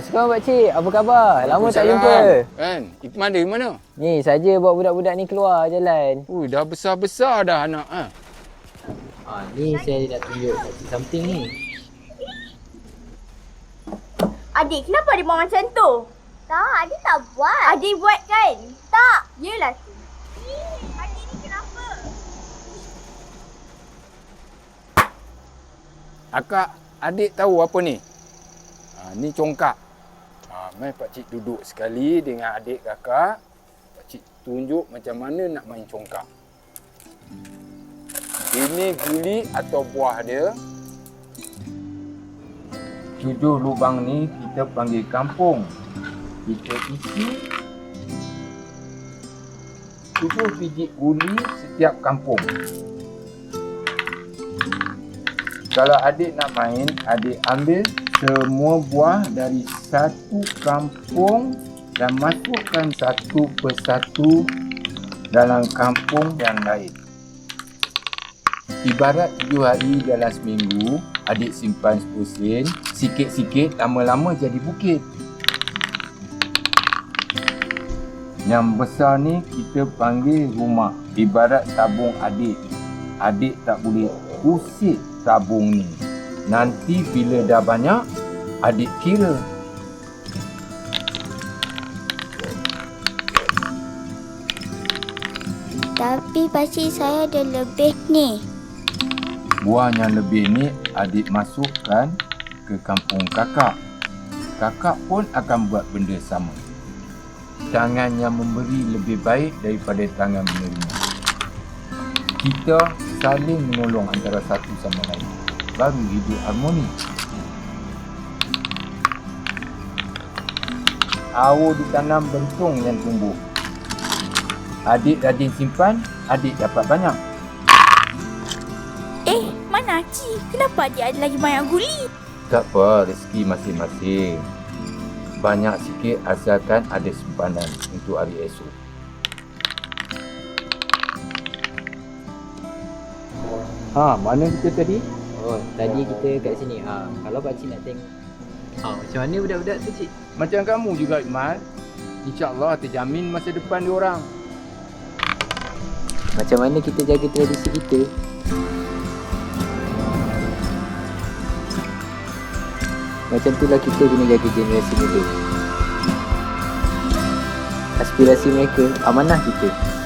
Assalamualaikum pakcik. Apa khabar? Lama tak jumpa. Kan? Ikman dari mana? Ni saja bawa budak-budak ni keluar jalan. Ui, dah besar-besar dah anak. Ha? Ha, ni saya nak tunjuk pakcik something ni. Adik, kenapa adik buat macam tu? Tak, adik tak buat. Adik buat kan? Tak. Yelah tu. Adik ni kenapa? Akak, adik tahu apa ni? Ha, ni congkak. Mai pakcik duduk sekali dengan adik kakak. Pakcik tunjuk macam mana nak main congkak. Ini guli atau buah dia. Tujuh lubang ni kita panggil kampung. Kita isi tujuh biji guli setiap kampung. Kalau adik nak main, adik ambil semua buah dari satu kampung dan masukkan satu persatu dalam kampung yang lain. Ibarat tujuh hari dalam seminggu, adik simpan 10 sen, sikit-sikit lama-lama jadi bukit. Yang besar ni kita panggil rumah. Ibarat tabung adik. Adik tak boleh usik tabung ni. Nanti bila dah banyak, adik kira. Tapi pakcik saya ada lebih ni. Buah yang lebih ni adik masukkan ke kampung kakak. Kakak pun akan buat benda sama. Tangan yang memberi lebih baik daripada tangan menerima. Kita saling menolong antara satu sama lain. Baru hidup harmoni. Awu ditanam bentung yang tumbuh. Adik rajin simpan, adik dapat banyak. Eh, mana Aci? Kenapa adik ada lagi banyak guli? Tak apa, rezeki masing-masing. Banyak sikit asalkan ada simpanan untuk hari esok. Ha, mana kita tadi? Oh, tadi kita kat sini. Ha, kalau pakcik nak tengok. Ha, macam mana budak-budak tu cik? Macam kamu juga, Iqmal. InsyaAllah terjamin masa depan diorang. Macam mana kita jaga tradisi kita? Macam itulah kita kena jaga generasi muda. Aspirasi mereka, amanah kita.